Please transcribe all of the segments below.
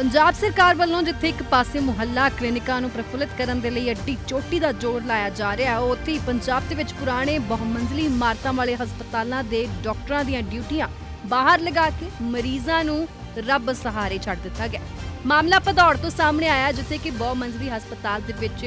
ਪੰਜਾਬ ਸਰਕਾਰ ਵੱਲੋਂ ਜਿੱਥੇ ਇੱਕ ਪਾਸੇ ਮੁਹੱਲਾ ਕਲੀਨਿਕਾਂ ਨੂੰ ਪ੍ਰਫੁੱਲਿਤ ਕਰਨ ਦੇ ਲਈ ਅੱਡੀ ਚੋਟੀ ਦਾ ਜ਼ੋਰ ਲਾਇਆ ਜਾ ਰਿਹਾ ਹੈ, ਉੱਥੇ ਹੀ ਪੰਜਾਬ ਦੇ ਵਿੱਚ ਪੁਰਾਣੇ ਬਹੁਮੰਜ਼ਲੀ ਇਮਾਰਤਾਂ ਵਾਲੇ ਹਸਪਤਾਲਾਂ ਦੇ ਡਾਕਟਰਾਂ ਦੀਆਂ ਡਿਊਟੀਆਂ ਬਾਹਰ ਲਗਾ ਕੇ ਮਰੀਜ਼ਾਂ ਨੂੰ ਰੱਬ ਸਹਾਰੇ ਛੱਡ ਦਿੱਤਾ ਗਿਆ। ਮਾਮਲਾ ਭਦੌੜ ਤੋਂ ਸਾਹਮਣੇ ਆਇਆ ਜਿੱਥੇ ਕਿ ਬਹੁਮੰਜ਼ਲੀ ਹਸਪਤਾਲ ਦੇ ਵਿੱਚ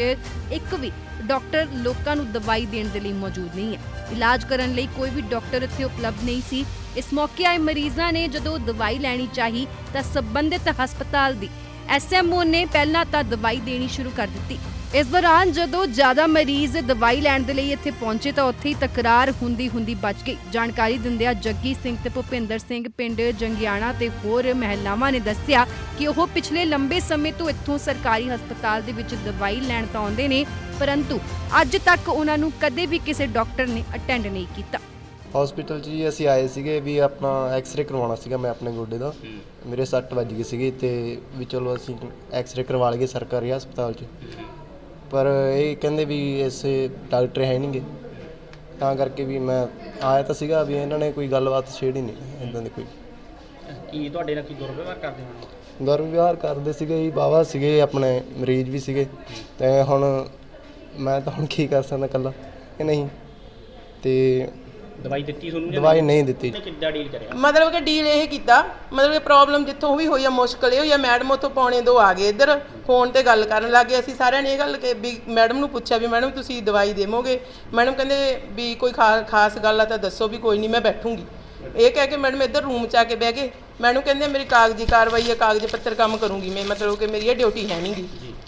ਇੱਕ ਵੀ ਡਾਕਟਰ ਲੋਕਾਂ ਨੂੰ ਦਵਾਈ ਦੇਣ ਦੇ ਲਈ ਮੌਜੂਦ ਨਹੀਂ ਹੈ। ਇਲਾਜ ਕਰਨ ਲਈ ਕੋਈ ਵੀ ਡਾਕਟਰ ਇੱਥੇ ਉਪਲਬਧ ਨਹੀਂ ਸੀ। ਇਸ ਮੌਕੇ ਆਏ ਮਰੀਜ਼ਾਂ ਨੇ ਜਦੋਂ ਦਵਾਈ ਲੈਣੀ ਚਾਹੀ ਤਾਂ ਸੰਬੰਧਿਤ ਹਸਪਤਾਲ ਦੀ ਐਸਐਮਓ ਨੇ ਪਹਿਲਾਂ ਤਾਂ ਦਵਾਈ ਦੇਣੀ ਸ਼ੁਰੂ ਕਰ ਦਿੱਤੀ। ਇਸ ਦੌਰਾਨ ਜਦੋਂ ਜ਼ਿਆਦਾ ਮਰੀਜ਼ ਦਵਾਈ ਲੈਣ ਦੇ ਲਈ ਇੱਥੇ ਪਹੁੰਚੇ ਤਾਂ ਉੱਥੇ ਹੀ ਤਕਰਾਰ ਹੁੰਦੀ ਹੁੰਦੀ ਬਚ ਗਈ। ਜਾਣਕਾਰੀ ਦਿੰਦਿਆਂ ਜੱਗੀ ਸਿੰਘ ਤੇ ਭੁਪਿੰਦਰ ਸਿੰਘ, ਪਿੰਡ ਜੰਗਿਆਣਾ ਤੇ ਹੋਰ ਮਹਿਲਾਵਾਂ ਨੇ ਦੱਸਿਆ ਕਿ ਉਹ ਪਿਛਲੇ ਲੰਬੇ ਸਮੇਂ ਤੋਂ ਇੱਥੋਂ ਸਰਕਾਰੀ ਹਸਪਤਾਲ ਦੇ ਵਿੱਚ ਦਵਾਈ ਲੈਣ ਤਾਂ ਆਉਂਦੇ ਨੇ, ਪਰੰਤੂ ਅੱਜ ਤੱਕ ਉਹਨਾਂ ਨੂੰ ਕਦੇ ਵੀ ਕਿਸੇ ਡਾਕਟਰ ਨੇ ਅਟੈਂਡ ਨਹੀਂ ਕੀਤਾ। ਹਸਪੀਟਲ 'ਚ ਜੀ ਅਸੀਂ ਆਏ ਸੀਗੇ ਵੀ ਆਪਣਾ ਐਕਸ-ਰੇ ਕਰਵਾਉਣਾ ਸੀਗਾ ਮੈਂ ਆਪਣੇ ਗੋਡੇ ਦਾ। ਮੇਰੇ ਸੱਟ ਵੱਜ ਗਈ ਸੀਗੀ ਤੇ ਵੀ ਚਲੋ ਅਸੀਂ ਐਕਸ-ਰੇ ਕਰਵਾ ਲਈਏ ਸਰਕਾਰੀ ਹਸਪਤਾਲ 'ਚ। ਪਰ ਇਹ ਕਹਿੰਦੇ ਵੀ ਇਸੇ ਡਾਕਟਰ ਹੈ ਨਹੀਂਗੇ ਤਾਂ ਕਰਕੇ ਵੀ ਮੈਂ ਆਇਆ ਤਾਂ ਸੀਗਾ ਵੀ ਇਹਨਾਂ ਨੇ ਕੋਈ ਗੱਲਬਾਤ ਛੇੜੀ ਨਹੀਂ ਇਦਾਂ ਦੀ ਕੋਈ। ਕੀ ਤੁਹਾਡੇ ਨਾਲ ਕੀ ਦੁਰਵਿਵਹਾਰ ਕਰਦੇ ਹਨ ਦੁਰਵਿਵਹਾਰ ਕਰਦੇ ਸੀਗੇ ਜੀ ਬਾਵਾ ਸੀਗੇ ਆਪਣੇ ਮਰੀਜ਼ ਵੀ ਸੀਗੇ। ਤੇ ਹੁਣ ਮੈਂ ਤਾਂ ਹੁਣ ਕੀ ਕਰ ਸਕਦਾ ਇਕੱਲਾ ਕਿ ਨਹੀਂ? ਤੇ ਦਵਾਈ ਦਿੱਤੀ ਤੁਹਾਨੂੰ ਜਾਂ ਦਵਾਈ ਨਹੀਂ? ਦਿੱਤੀ। ਨਹੀਂ? ਕਿੱਦਾਂ ਡੀਲ ਕਰਿਆ? ਮਤਲਬ ਕਿ ਡੀਲ ਇਹ ਕੀਤਾ ਮਤਲਬ ਕਿ ਪ੍ਰੋਬਲਮ ਜਿੱਥੋਂ ਵੀ ਹੋਈ ਆ ਮੁਸ਼ਕਲ ਇਹ ਹੋਈ ਆ ਮੈਡਮ ਉੱਥੋਂ ਪੌਣੇ ਦੋ ਆ ਗਏ ਇੱਧਰ ਫੋਨ ਤੇ ਗੱਲ ਕਰਨ ਲੱਗੇ। ਅਸੀਂ ਸਾਰਿਆਂ ਨੇ ਇਹ ਗੱਲ ਕਿ ਵੀ ਮੈਡਮ ਨੂੰ ਪੁੱਛਿਆ ਵੀ ਮੈਡਮ ਤੁਸੀਂ ਦਵਾਈ ਦੇਵੋਗੇ? ਮੈਡਮ ਕਹਿੰਦੇ ਵੀ ਕੋਈ ਖਾ- ਖਾਸ ਗੱਲ ਆ ਤਾਂ ਦੱਸੋ ਵੀ ਕੋਈ ਨਹੀਂ ਮੈਂ ਬੈਠੂੰਗੀ। ਇਹ ਕਹਿ ਕੇ ਮੈਡਮ ਇੱਧਰ ਰੂਮ 'ਚ ਆ ਕੇ ਬਹਿ ਗਏ। ਮੈਡਮ ਕਹਿੰਦੇ ਮੇਰੀ ਕਾਗਜ਼ੀ ਕਾਰਵਾਈ ਹੈ ਕਾਗਜ਼ ਪੱਤਰ ਕੰਮ ਕਰੂੰਗੀ ਮੈਂ। ਮਤਲਬ ਕਿ ਮੇਰੀ ਇਹ ਡਿਊਟੀ ਹੈ ਨਹੀਂਗੀ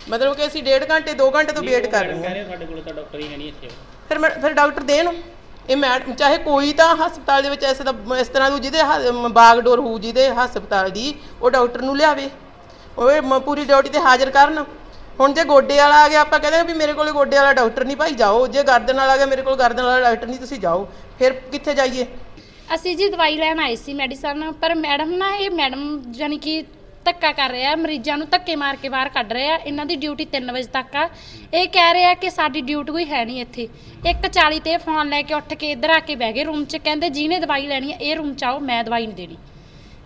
ਮਤਲਬ ਕਿ ਅਸੀਂ ਡੇਢ ਘੰਟੇ 2 ਘੰਟੇ ਤੋਂ ਵੇਟ ਕਰ ਰਹੇ ਹਾਂ। ਕਹਿ ਰਹੇ ਸਾਡੇ ਕੋਲ ਤਾਂ ਡਾਕਟਰ ਹੀ ਹੈ ਨਹੀਂ ਇੱਥੇ। ਫਿਰ ਮੈਂ- ਫਿਰ ਡਾਕਟਰ ਦੇਣ। ਇਹ ਮੈਡਮ ਚਾਹੇ ਕੋਈ ਤਾਂ ਹਸਪਤਾਲ ਦੇ ਵਿੱਚ ਐਸੇ ਦਾ ਇਸ ਤਰ੍ਹਾਂ ਦੀ ਜਿਹਦੇ ਹ- ਬਾਗਡੋਰ ਹੋਊ, ਜਿਹਦੇ ਹਸਪਤਾਲ ਦੀ ਉਹ ਡਾਕਟਰ ਨੂੰ ਲਿਆਵੇ। ਉਹ ਮ- ਪੂਰੀ ਡਿਊਟੀ ਤੇ ਹਾਜ਼ਰ ਕਰਨ। ਹੁਣ ਜੇ ਗੋਡੇ ਵਾਲਾ ਆ ਗਿਆ, ਆਪਾਂ ਕਹਿੰਦੇ ਵੀ ਮੇਰੇ ਕੋਲੇ ਗੋਡੇ ਵਾਲਾ ਡਾਕਟਰ ਨਹੀਂ, ਭਾਈ ਜਾਓ। ਜੇ ਗਰਦਨ ਵਾਲਾ ਆ ਗਿਆ, ਮੇਰੇ ਕੋਲ ਗਰਦਨ ਵਾਲਾ ਡਾਕਟਰ ਨਹੀਂ, ਤੁਸੀਂ ਜਾਓ। ਫਿਰ ਕਿੱਥੇ ਜਾਈਏ? ਅਸੀਂ ਜੀ ਦਵਾਈ ਲੈਣ ਆਏ ਸੀ ਮੈਡੀਸਨ, ਪਰ ਮੈਡਮ ਨਾ, ਇਹ ਮੈਡਮ ਜਾਨੀ ਕਿ ਧੱਕਾ ਕਰ ਰਿਹਾ ਹੈ, ਮਰੀਜ਼ਾਂ ਨੂੰ ਧੱਕੇ ਮਾਰ ਕੇ ਬਾਹਰ ਕੱਢ ਰਹੇ ਆ ਇਹਨਾਂ ਦੀ ਡਿਊਟੀ 3 ਵਜੇ ਤੱਕ ਆ। ਇਹ ਕਹਿ ਰਹੇ ਕਿ ਸਾਡੀ ਡਿਊਟੀ ਕੋਈ ਹੈ ਨਹੀਂ ਇੱਥੇ। 1:40 ਤੇ ਫੋਨ ਲੈ ਕੇ ਉੱਠ ਕੇ ਇੱਧਰ ਆ ਕੇ ਬਹਿ ਗਏ ਰੂਮ 'ਚ। ਕਹਿੰਦੇ ਜਿਹਨੇ ਦਵਾਈ ਲੈਣੀ ਹੈ ਇਹ ਰੂਮ 'ਚ ਆਓ ਮੈਂ ਦਵਾਈ ਨਹੀਂ ਦੇਣੀ।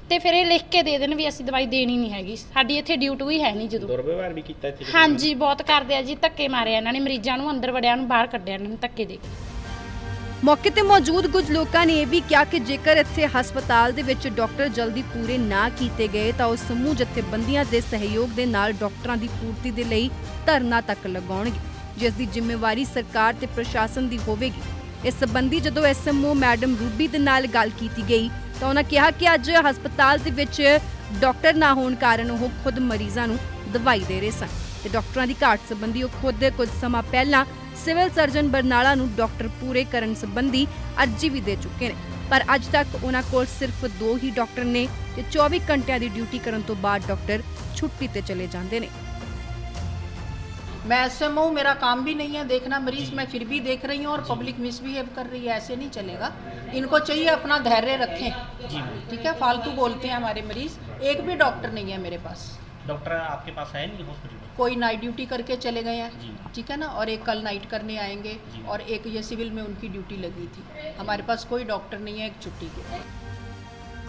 ਤੇ ਫਿਰ ਇਹ ਲਿਖ ਕੇ ਦੇ ਦੇਣ ਵੀ ਅਸੀਂ ਦਵਾਈ ਦੇਣੀ ਨਹੀਂ ਹੈਗੀ। ਸਾਡੀ ਇੱਥੇ ਡਿਊਟੀ ਹੀ ਹੈ ਨਹੀਂ ਜਦੋਂ। ਦੁਰਵਿਵਹਾਰ ਵੀ ਕੀਤਾ ਇੱਥੇ ਹਾਂਜੀ ਬਹੁਤ ਕਰਦੇ ਆ ਜੀ ਧੱਕੇ ਮਾਰੇ ਇਹਨਾਂ ਨੇ। ਮਰੀਜ਼ਾਂ ਨੂੰ ਅੰਦਰ ਵੜਿਆ ਨੂੰ ਬਾਹਰ ਕੱਢਿਆ ਇਹਨਾਂ ਨੇ ਧੱਕੇ ਦੇ ਕੇ। ਮੌਕੇ ਤੇ ਮੌਜੂਦ ਕੁਝ ਲੋਕਾਂ ਨੇ ਇਹ ਵੀ ਕਿਹਾ ਕਿ ਜੇਕਰ ਇੱਥੇ ਹਸਪਤਾਲ ਦੇ ਵਿੱਚ ਡਾਕਟਰ ਜਲਦੀ ਪੂਰੇ ਨਾ ਕੀਤੇ ਗਏ ਤਾਂ ਉਹ ਸਮੂਹ ਜਥੇਬੰਦੀਆਂ ਦੇ ਸਹਿਯੋਗ ਦੇ ਨਾਲ ਡਾਕਟਰਾਂ ਦੀ ਪੂਰਤੀ ਦੇ ਲਈ ਧਰਨਾ ਤੱਕ ਲਗਾਉਣਗੇ, ਜਿਸ ਦੀ ਜ਼ਿੰਮੇਵਾਰੀ ਸਰਕਾਰ ਤੇ ਪ੍ਰਸ਼ਾਸਨ ਦੀ ਹੋਵੇਗੀ। ਇਸ ਸੰਬੰਧੀ ਜਦੋਂ ਐਸਐਮਓ ਮੈਡਮ ਰੂਬੀ ਦੇ ਨਾਲ ਗੱਲ ਕੀਤੀ ਗਈ ਤਾਂ ਉਹਨਾਂ ਕਿਹਾ ਕਿ ਅੱਜ ਹਸਪਤਾਲ ਦੇ ਵਿੱਚ ਡਾਕਟਰ ਨਾ ਹੋਣ ਕਾਰਨ ਉਹ ਖੁਦ ਮਰੀਜ਼ਾਂ ਨੂੰ ਦਵਾਈ ਦੇ ਰਹੇ ਸਨ। ਤੇ ਡਾਕਟਰਾਂ ਦੀ ਘਾਟ ਸੰਬੰਧੀ ਉਹ ਖੁਦ ਕੁਝ ਸਮਾਂ ਪਹਿਲਾਂ ਸਿਵਲ ਸਰਜਨ ਬਰਨਾਲਾ ਨੂੰ ਡਾਕਟਰ ਪੂਰੇ ਕਰਨ ਸੰਬੰਧੀ ਅਰਜੀ ਵੀ ਦੇ ਚੁੱਕੇ ਨੇ ਪਰ ਅੱਜ ਤੱਕ ਉਹਨਾਂ ਕੋਲ ਸਿਰਫ ਦੋ ਹੀ ਡਾਕਟਰ ਨੇ ਤੇ 24 ਘੰਟਿਆਂ ਦੀ ਡਿਊਟੀ ਕਰਨ ਤੋਂ ਬਾਅਦ ਡਾਕਟਰ ਛੁੱਟੀ ਤੇ ਚਲੇ ਜਾਂਦੇ ਨੇ मैं एस मेरा काम भी नहीं है देखना मरीज मैं फिर भी देख रही हूँ और पब्लिक मिसबिहेव कर रही है ऐसे नहीं चलेगा इनको चाहिए अपना धैर्य रखें ठीक है फालतू बोलते हैं हमारे मरीज एक भी डॉक्टर नहीं है मेरे पास डॉक्टर आपके पास है नहीं हॉस्पिटल में कोई नाइट ड्यूटी करके चले गए जी। हैं ठीक है ना और एक कल नाइट करने आएंगे जी। और एक ये सिविल में उनकी ड्यूटी लगी थी हमारे पास कोई डॉक्टर नहीं है एक छुट्टी के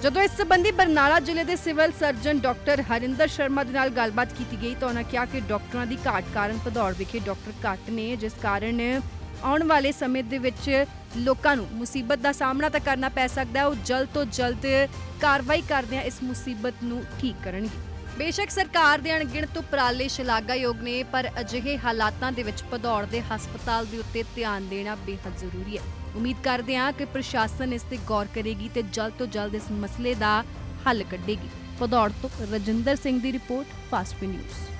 ਜਦੋਂ ਇਸ ਸੰਬੰਧੀ ਬਰਨਾਲਾ ਜ਼ਿਲ੍ਹੇ ਦੇ civil surgeon doctor Harinder Sharma ਦੇ ਨਾਲ ਗੱਲਬਾਤ ਕੀਤੀ ਗਈ ਤਾਂ ਉਹਨਾਂ ਕਿਹਾ ਕਿ ਡਾਕਟਰਾਂ ਦੀ ਘਾਟ ਕਾਰਨ ਭਦੌੜ ਵਿਖੇ ਡਾਕਟਰ ਘੱਟ ਨੇ ਜਿਸ ਕਾਰਨ ਆਉਣ ਵਾਲੇ ਸਮੇਂ ਦੇ ਵਿੱਚ ਲੋਕਾਂ ਨੂੰ ਮੁਸੀਬਤ ਦਾ ਸਾਹਮਣਾ ਤਾਂ ਕਰਨਾ ਪੈ ਸਕਦਾ ਹੈ ਉਹ ਜਲਦ ਤੋਂ ਜਲਦ ਕਾਰਵਾਈ ਕਰਦਿਆਂ ਇਸ ਮੁਸੀਬਤ ਨੂੰ ਠੀਕ ਕਰਨਗੇ ਬੇਸ਼ੱਕ ਸਰਕਾਰ ਦੇ ਅਣਗਿਣਤ ਉਪਰਾਲੇ ਸ਼ਲਾਘਾਯੋਗ ਨੇ, ਪਰ ਅਜਿਹੇ ਹਾਲਾਤਾਂ ਦੇ ਵਿੱਚ ਭਦੌੜ ਦੇ ਹਸਪਤਾਲ ਦੇ ਉੱਤੇ ਧਿਆਨ ਦੇਣਾ ਬੇहद ਜ਼ਰੂਰੀ ਹੈ। ਉਮੀਦ ਕਰਦੇ ਹਾਂ ਕਿ ਪ੍ਰਸ਼ਾਸਨ ਇਸ ਤੇ ਗੌਰ ਕਰੇਗੀ ਤੇ ਜਲਦ ਤੋਂ ਜਲਦ ਇਸ ਮਸਲੇ ਦਾ ਹੱਲ ਕੱਢੇਗੀ। ਭਦੌੜ ਤੋਂ ਰਜਿੰਦਰ ਸਿੰਘ ਦੀ ਰਿਪੋਰਟ, ਫਾਸਟ ਨਿਊਜ਼।